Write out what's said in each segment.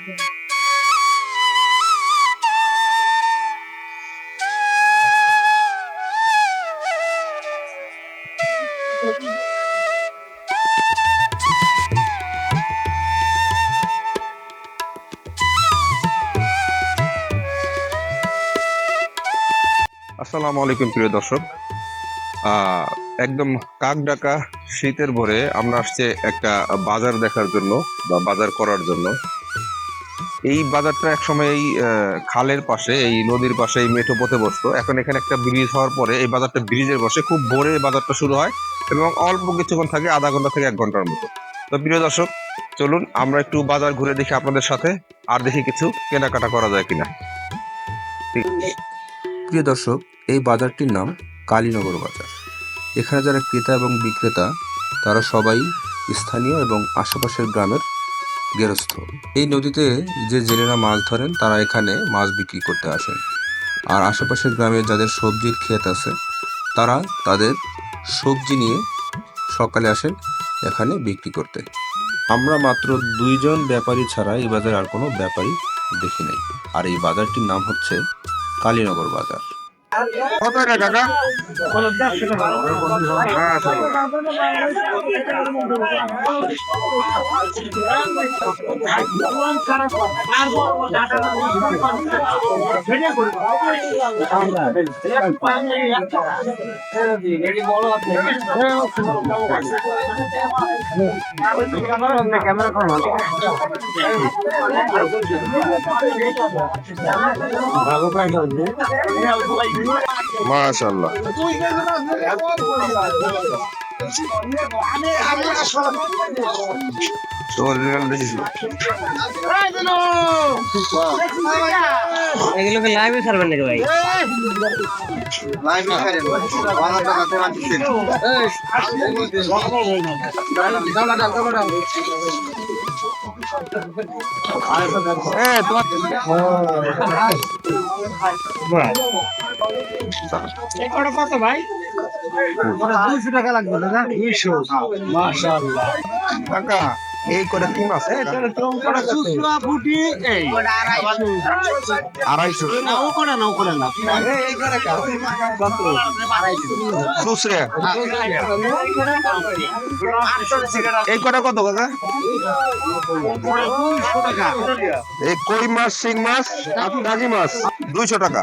আসসালামু আলাইকুম প্রিয় দর্শক। একদম কাক ডাকা শীতের ভোরে আমরা আসছে একটা বাজার দেখার জন্য বা বাজার করার জন্য। এই বাজারটা একসময় এই খালের পাশে, এই নদীর পাশে, এই মেঠো পথে বসতো। এখন এখানে একটা ব্রিজ হওয়ার পরে এই বাজারটা ব্রিজের বসে খুব ভোরে বাজারটা শুরু হয় এবং অল্প কিছুক্ষণ থাকে, আধা ঘণ্টা থেকে এক ঘণ্টার মতো। তো প্রিয় দর্শক, চলুন আমরা একটু বাজার ঘুরে দেখি আপনাদের সাথে আর দেখি কিছু কেনাকাটা করা যায় কিনা। প্রিয় দর্শক, এই বাজারটির নাম কালীনগর বাজার। এখানে যারা ক্রেতা এবং বিক্রেতা, তারা সবাই স্থানীয় এবং আশেপাশের গ্রামের গেরস্থ। এই নদীতে যে জেলেরা মাছ ধরেন, তারা এখানে মাছ বিক্রি করতে আসেন। আর আশেপাশের গ্রামে যাদের সবজির ক্ষেত আছে, তারা তাদের সবজি নিয়ে সকালে আসেন এখানে বিক্রি করতে। আমরা মাত্র দুইজন ব্যাপারী ছাড়া এই বাজারে আর কোনো ব্যাপারী দেখি নাই। আর এই বাজারটির নাম হচ্ছে কালীনগর বাজার। কত টাকা কাকা? মাশাআল্লাহ অরিজিনাল দেশি এগুলোকে লাইভে ছাড়বেন নাকি ভাই? কত ভাই দুইশো টাকা লাগবে দাদা। দুইশো মাসা কাকা এই করে ফুটি এই। আড়াইশো। করে না ও করে। না এই কটা কত কাকা? এই কই মাছ শিং মাছ আর কাজি মাছ? দুইশো টাকা।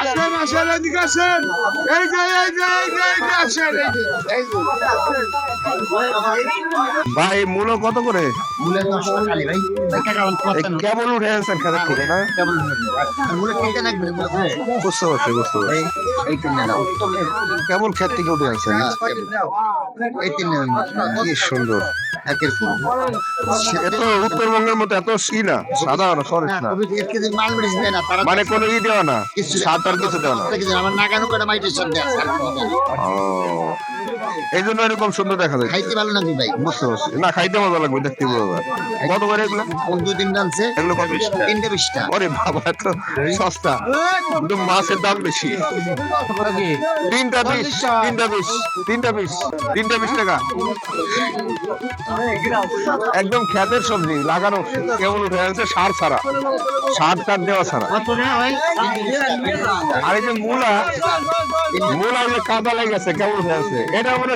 আসেন আসেন এদিকে আসেন। এই যে এই যে এই যে এই যে আসেন এই যে ভাই মূলো কত করে? কেবল উঠে আছেন খেতে থেকে না? বুঝতে পারছি বুঝতে পারছি। কেবল খেত থেকে উঠে কি সুন্দর। এত উত্তরবঙ্গের মতো এত সি না সাধারণ সরেস না। মানে কোনো ই দেওয়া না সাত আর কিছু দেওয়া না। আমার নাগানো করে এই জন্য এরকম সুন্দর দেখা যায়। খাইতে ভালো ভাই। বুঝতে পারছি। না খাইতে মজা লাগবে দেখতে কত করে এগুলো? কোন দুই এগুলো কত তিনটে বিশটা। ওরে বাবা এত সস্তা। কিন্তু মাছের দাম বেশি। তিনটা পিস তিনটা পিস তিনটা পিস তিনটা পিস টাকা। একদম খ্যাতের সবজি লাগানো কেমন উঠে আছে সার ছাড়া। সার টার দেওয়া ছাড়া। আর এই যে মূলা মূলা যে কাদা লেগেছে কেমন উঠে আছে এটা মানে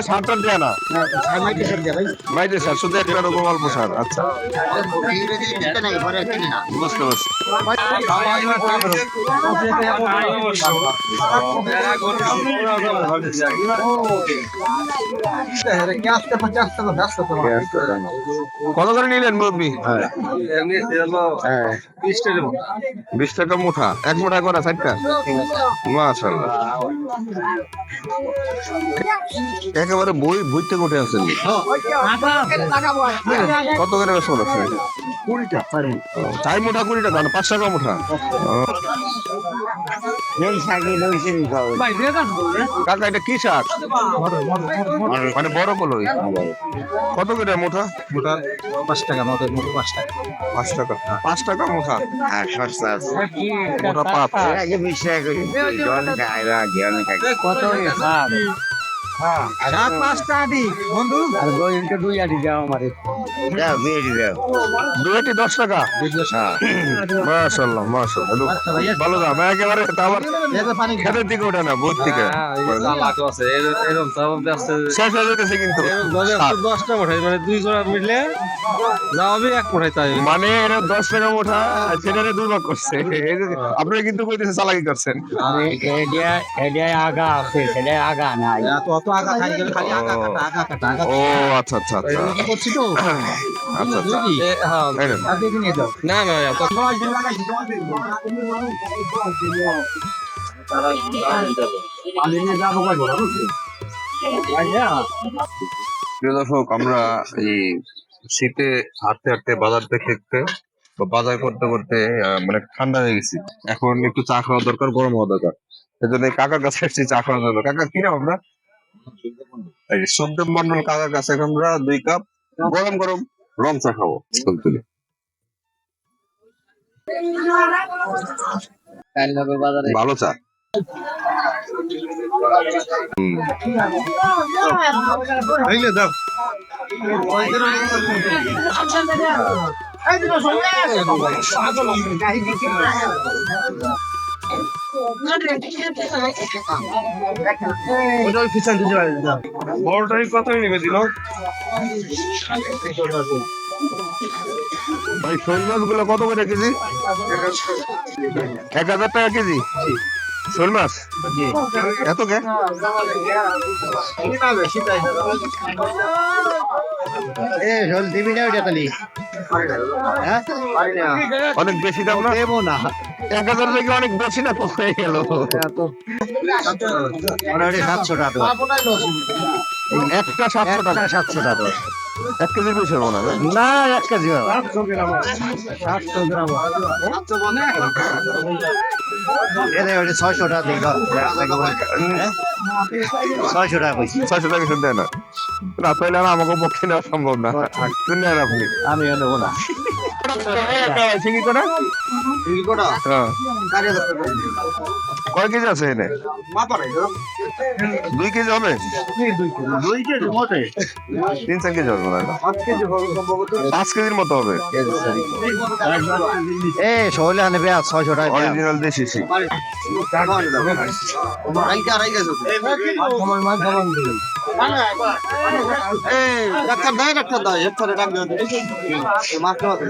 আচ্ছা। কত করে নিলেন মুরব্বী? বিশ টাকা মুঠা এক মুঠা করা চারটা মাশাল্লাহ একেবারে বই বই থেকে উঠে আসেন। কত করে বেসন আছে কুড়িটা চাই মোটা কুড়ি টাকা পাঁচ টাকা মোটা। কাকা এটা কি শাক? মানে বড় কলই কত করে মোটা? মোটা পাঁচ টাকা মতো পাঁচ টাকা। পাঁচ টাকা। পাঁচ টাকা মোটা? হ্যাঁ সস্তা আছে। মোটা পাঁচ। আগে জল খাই কত সাত পাঁচ টাকা বন্ধু। আর গোয়েন্টে দুই আটি দাও আমারে। দাও বিয়ে দাও দুইটি দশ টাকা? হ্যাঁ। মাশাল্লাহ মাশাল্লাহ ভালো দাম। একেবারে তা খেতের দিকে ওঠে না বোধ থেকে শেষ হয়ে যেতেছে কিন্তু। দশটা মোটাই মানে দুই জোড়া মিললে যাওয়াবে এক মোটাই তাই। মানে এটা দশ টাকা মোটা সেটা দুই ভাগ করছে। এই যে আপনারা কিন্তু কইতেছে চালাকি করছেন। আগা আছে সেটা আগা নাই। অত আগা খাই গেলে খালি আগা কাটা আগা কাটা আগা ও আচ্ছা আচ্ছা আচ্ছা। করছি তো। আচ্ছা আচ্ছা। হ্যাঁ। এই নেন। না না এত প্রিয় দর্শক আমরা এই শীতে হাঁটতে হাঁটতে বাজার দেখতে বাজার করতে করতে মানে ঠান্ডা হয়ে গেছি। এখন একটু চা খাওয়া দরকার গরম হওয়া দরকার। সেজন্য এই কাকার কাছে চা খাওয়া দরকার কাকা কি নাম আমরা সুখদেব মন্ডল কাকার কাছে আমরা দুই কাপ গরম গরম রং চা খাব তুলে ভালো চা হুম বড়টাই কত নেবে দিল। ভাই শোল মাছগুলো কত করে কেজি? এক হাজার টাকা কেজি? শোল মাছ এত কে? এ জল দিবি না ওটা তালি হ্যাঁ? অনেক বেশি দাম না? দেবো না। এক হাজার থেকে অনেক বেশি না তো হয়ে গেল। অলরেডি সাতশো টাকা একটা সাতশো টাকা। একটা সাতশো টাকা এক কেজির বেশি হবে না না? না এক কেজি সাতশো গ্রাম ছয়শো টাকা দিই ছয়শো টাকা কইছি। ছয়শো টাকা শুনতে না। না তাহলে আর আমাকে পক্ষে নেওয়া সম্ভব না। আপনি? আমি নেব না? কয় কেজি আছে এনে? দুই কেজি হবে? দুই কেজি। মোটে। তিন চার কেজি হবে পাঁচ কেজির মতো হবে। এ শহরে আনে বেয়া ছয়শো টাকা বেয়া। অরিজিনাল দেশি ডাক্তার দেয় ডাক্তার দেয় এরপরে ডাক্তার মাত্র এ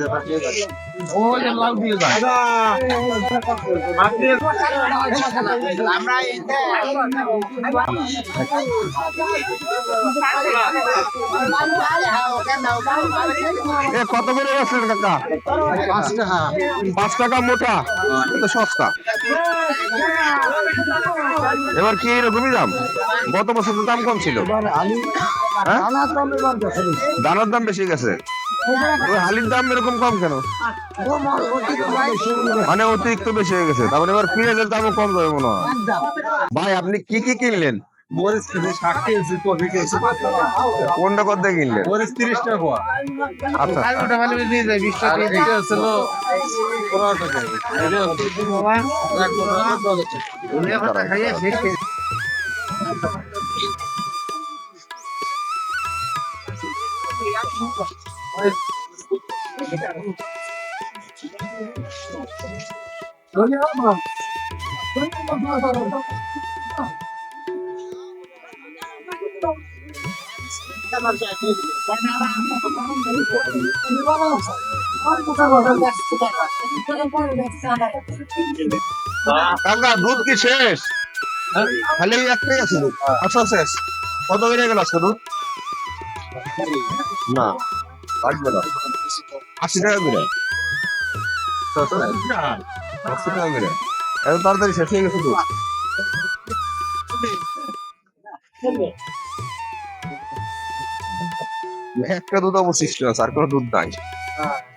কত করে বেচলেন কাকা? পাঁচ টাকা পাঁচ টাকা মোটা এটা সস্তা। এবার কি এরকমই দাম? গত বছর তো দাম কম ছিল। হ্যাঁ? দানার দাম বেশি গেছে। হালির দাম এরকম কম কেন? মানে অতিরিক্ত বেশি হয়ে গেছে। তারপরে এবার পেঁয়াজের দামও কম যাবে মনে হয়। ভাই আপনি কি কি কিনলেন? কোনটা কত দিয়ে কিনলেন তিরিশ আচ্ছা। দুধ কি শেষ? খালি একটাই আছে আচ্ছা শেষ। কত বেড়ে গেল আজকে দুধ? না। পারবে না। আশি টাকা করে। আশি টাকা। করে। এত তাড়াতাড়ি শেষ হয়ে গেছে তো। একটা দুধ অবশিষ্ট আছে, আর কোনো দুধ নাই। হ্যাঁ।